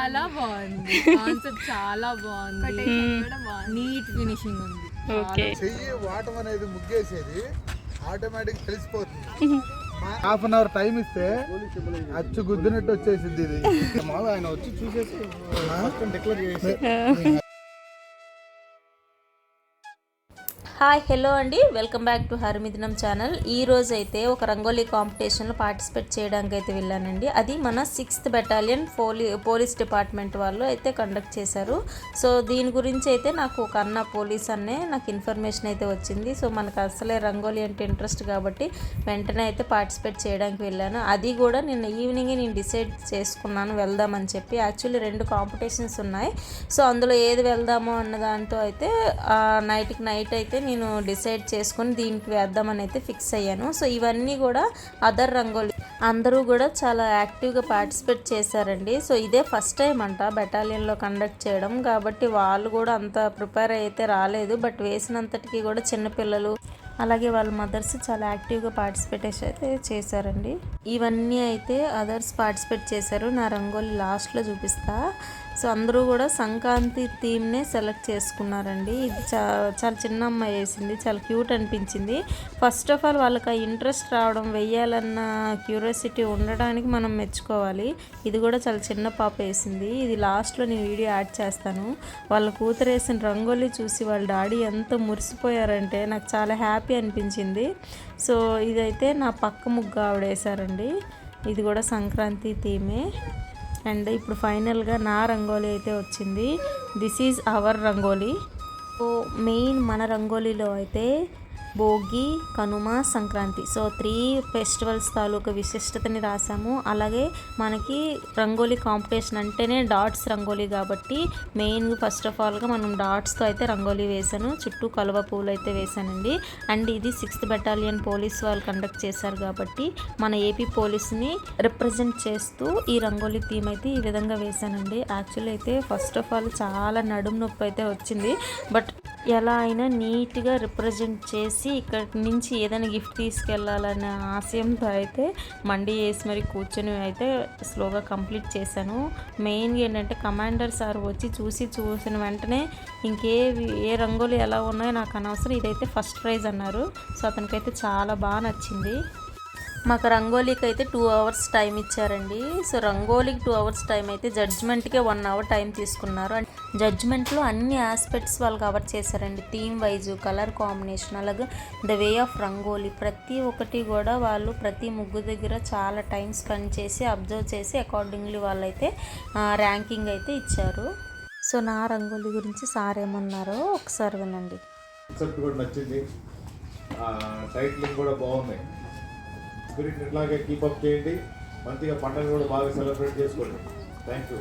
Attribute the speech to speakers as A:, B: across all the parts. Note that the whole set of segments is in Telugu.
A: చాలా బాగుంది. కాన్సెప్ట్ చాలా బాగుంది. నీట్ ఫినిషింగ్ ఉంది.
B: ఓకే.
C: చెయ్యి వాటం అనేది ముగ్గేసేది ఆటోమేటిక్ తెలిసిపోతుంది. హాఫ్ అన్ అవర్ టైం ఇస్తే అచ్చు గుద్దినట్టు వచ్చేసింది ఇది. మామూలుగా ఆయన వచ్చి చూసేసి డిక్లేర్ చేసి.
B: హాయ్ హలో అండి. Welcome back to Harimithunam channel. ఈ రోజు అయితే ఒక రంగోలీ కాంపిటీషన్లో పార్టిసిపేట్ చేయడానికి అయితే వెళ్ళానండి. అది మన సిక్స్త్ బెటాలియన్ పోలీ పోలీస్ డిపార్ట్మెంట్ వాళ్ళు అయితే కండక్ట్ చేశారు. సో దీని గురించి అయితే నాకు ఒక అన్న పోలీస్ అన్నే నాకు ఇన్ఫర్మేషన్ అయితే వచ్చింది. సో మనకు అసలే రంగోలీ అంటే ఇంట్రెస్ట్ కాబట్టి వెంటనే అయితే పార్టిసిపేట్ చేయడానికి వెళ్ళాను. అది కూడా నిన్న ఈవినింగ్ నేను డిసైడ్ చేసుకున్నాను వెళ్దామని చెప్పి. యాక్చువల్లీ రెండు కాంపిటీషన్స్ ఉన్నాయి. సో అందులో ఏది వెళ్దామో అన్న దాంతో అయితే నైట్కి నైట్ అయితే నేను డిసైడ్ చేసుకొని దీనికి వేద్దామని అయితే ఫిక్స్ అయ్యాను. సో ఇవన్నీ కూడా అదర్ రంగోలీ అందరూ కూడా చాలా యాక్టివ్గా పార్టిసిపేట్ చేశారండి. సో ఇదే ఫస్ట్ టైం అంట బెటాలియన్లో కండక్ట్ చేయడం. కాబట్టి వాళ్ళు కూడా అంత ప్రిపేర్ అయితే రాలేదు. బట్ వేసినంతటికి కూడా చిన్నపిల్లలు అలాగే వాళ్ళ మదర్స్ చాలా యాక్టివ్గా పార్టిసిపేట్ అయితే చేశారండి. ఇవన్నీ అయితే అదర్స్ పార్టిసిపేట్ చేశారు. నా రంగోలి లాస్ట్లో చూపిస్తా. సో అందరూ కూడా సంక్రాంతి థీమ్నే సెలెక్ట్ చేసుకున్నారండి. ఇది చా చాలా చిన్న అమ్మాయి వేసింది చాలా క్యూట్ అనిపించింది. ఫస్ట్ ఆఫ్ ఆల్ వాళ్ళకి ఆ ఇంట్రెస్ట్ రావడం వెయ్యాలన్న క్యూరియాసిటీ ఉండడానికి మనం మెచ్చుకోవాలి. ఇది కూడా చాలా చిన్న పాప వేసింది. ఇది లాస్ట్లో నేను వీడియో యాడ్ చేస్తాను. వాళ్ళ కూతురు వేసిన రంగోలీ చూసి వాళ్ళ డాడీ ఎంత మురిసిపోయారంటే నాకు చాలా హ్యాపీ అనిపించింది. సో ఇదైతే నా పక్క ముగ్గు ఆవిడ వేశారండి. ఇది కూడా సంక్రాంతి థీమే. అండ్ ఇప్పుడు ఫైనల్గా నా రంగోలీ అయితే వచ్చింది. This is our rangoli. So main మన రంగోలీలో అయితే Bhogi Kanuma Sankranti. So three festivals తాలూకా విశిష్టతని రాసాము. అలాగే మనకి రంగోలీ కాంపిటీషన్ అంటేనే డాట్స్ రంగోలీ కాబట్టి మెయిన్ ఫస్ట్ ఆఫ్ ఆల్గా మనం డాట్స్తో అయితే రంగోలీ వేసాను చుట్టూ కలువ పూలు అయితే వేసానండి అండ్ ఇది సిక్స్త్ బెటాలియన్ పోలీస్ వాళ్ళు కండక్ట్ చేశారు కాబట్టి మన ఏపీ పోలీస్ని రిప్రజెంట్ చేస్తూ ఈ రంగోలీ థీమ్ అయితే ఈ విధంగా వేశానండి. యాక్చువల్లీ అయితే ఫస్ట్ ఆఫ్ ఆల్ చాలా నడుము నొప్పి అయితే వచ్చింది. బట్ ఎలా అయినా నీట్గా రిప్రజెంట్ చేసి ఇక్కడి నుంచి ఏదైనా గిఫ్ట్ తీసుకెళ్ళాలనే ఆశయంతో అయితే మండి వేసి మరి కూర్చొని అయితే స్లోగా కంప్లీట్ చేశాను. మెయిన్గా ఏంటంటే కమాండర్ సార్ వచ్చి చూసి చూసిన వెంటనే ఇంకే ఏ రంగులు ఎలా ఉన్నాయో నాకు అనవసరం ఇదైతే ఫస్ట్ ప్రైజ్ అన్నారు. సో అతనికైతే చాలా బాగా నచ్చింది. మాకు రంగోలీకి అయితే టూ అవర్స్ టైం ఇచ్చారండి. సో రంగోలీకి టూ అవర్స్ టైం అయితే జడ్జ్మెంట్కే వన్ అవర్ టైం తీసుకున్నారు. అండ్ జడ్జ్మెంట్లో అన్ని ఆస్పెక్ట్స్ వాళ్ళు కవర్ చేశారండి. థీమ్ వైజ్ కలర్ కాంబినేషన్ అలాగే ద వే ఆఫ్ రంగోలీ. ప్రతి ఒక్కటి కూడా వాళ్ళు ప్రతి ముగ్గు దగ్గర చాలా టైం స్పెండ్ చేసి అబ్జర్వ్ చేసి అకార్డింగ్లీ వాళ్ళైతే ర్యాంకింగ్ అయితే ఇచ్చారు. సో నా రంగోలీ గురించి సార్ ఏమన్నారో ఒకసారి వినండి.
D: నచ్చింది. టైటిలింగ్ కూడా బాగున్నాయి స్పిరిట్ ఇట్లాగే కీపప్ చేయండి. మంచిగా పండుగ కూడా బాగా సెలబ్రేట్ చేసుకోండి. థ్యాంక్ యూ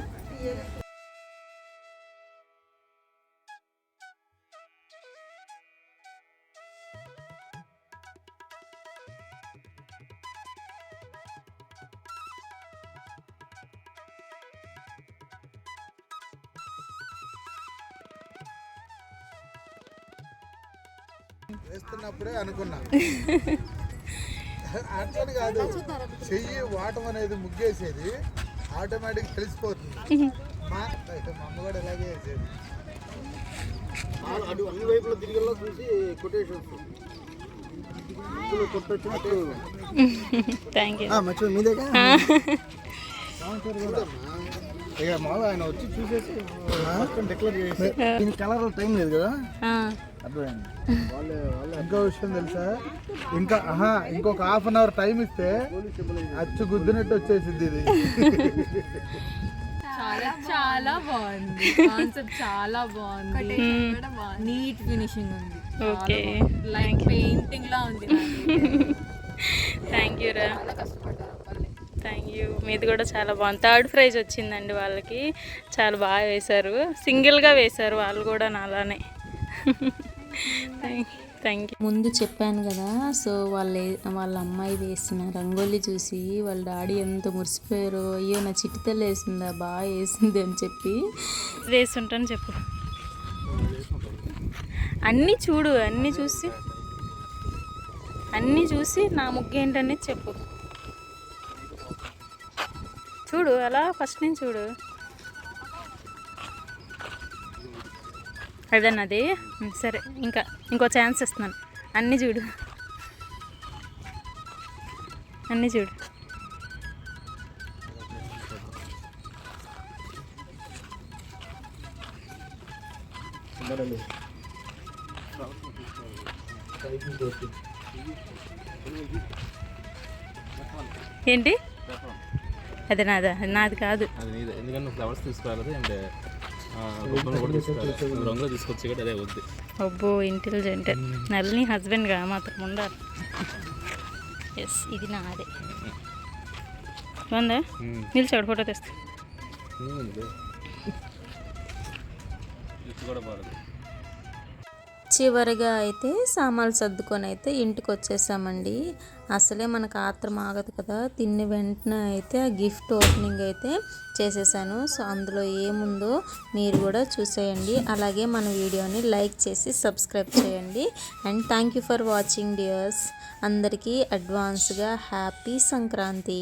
C: వేస్తున్నప్పుడే అనుకున్నా. అట్లని కాదు. చెయ్యి వాటం అనేది ముగ్గేసేది ఆటోమేటిక్ తెలిసిపోతుంది. మా మా అమ్మ కూడా ఇలాగే వేసేది
E: అటు అన్ని వైపుల తిరిగేలా చూసి కొటేషన్స్ ఇందులో కొట్టొచ్చినట్టు.
B: థ్యాంక్ యూ
E: మర్చిపోయి మీదేగా
C: ఇక మామూలుగా ఆయన వచ్చి చూసేసి డిక్లేర్ చేసి
E: దీని కలర్ టైం లేదు కదా?
C: అర్థమైంది. ఇంకో విషయం తెలుసా? ఇంకా ఆహా ఇంకొక హాఫ్ అన్ అవర్ టైం ఇస్తే అచ్చు గుద్దినట్టు వచ్చేసింది ఇది.
A: చాలా చాలా బాగుంది. కాన్సెప్ట్ చాలా బాగుంది. నీట్ ఫినిషింగ్ ఉంది.
B: ఓకే.
A: లైక్ పెయింటింగ్ లా ఉంది
B: థ్యాంక్ యూ రా. థ్యాంక్ యూ మీది కూడా చాలా బాగుంది. థర్డ్ ప్రైజ్ వచ్చిందండి వాళ్ళకి. చాలా బాగా వేశారు. సింగిల్గా వేశారు వాళ్ళు కూడా నాలానే. థ్యాంక్ యూ ముందు చెప్పాను కదా సో వాళ్ళ వాళ్ళ అమ్మాయి వేసిన రంగోలీ చూసి వాళ్ళ డాడీ ఎంత మురిసిపోయారో అయ్యో నా చిట్టితల్లి వేసిందా బాగా వేసింది అని చెప్పి. వేస్తుంటాను చెప్పు. అన్నీ చూడు అన్నీ చూసి. అన్నీ చూసి నా ముగ్గు ఏంటనేది చెప్పు. చూడు అలా ఫస్ట్ నుంచి చూడు. అదేనది ఉమ్, సరే ఇంకా ఇంకో ఛాన్స్ ఇస్తున్నాను. అన్నీ చూడు. అన్నీ చూడు. ఏంటి? అది నాదా? నాది కాదు.
F: ఫ్లవర్స్ తీసుకురాలేదు అండ్
B: అబ్బో ఇంటెలిజెంట్ నల్ని హస్బెండ్గా మాత్రం ఉండాలి. ఎస్ ఇది నాదే. బాగుందా నిలిచాడు ఫోటో తెస్తా.
F: ఇది కూడా బాగుంది
B: చివరిగా అయితే సామాన్లు సర్దుకొని అయితే ఇంటికి వచ్చేసామండి అసలే మనకు ఆత్రం ఆగదు కదా. తిన్న వెంటనే అయితే ఆ గిఫ్ట్ ఓపెనింగ్ అయితే చేసేసాను. సో అందులో ఏముందో మీరు కూడా చూసేయండి. అలాగే మన వీడియోని లైక్ చేసి సబ్స్క్రైబ్ చేయండి. And thank you for watching dears. అందరికీ అడ్వాన్స్గా హ్యాపీ సంక్రాంతి.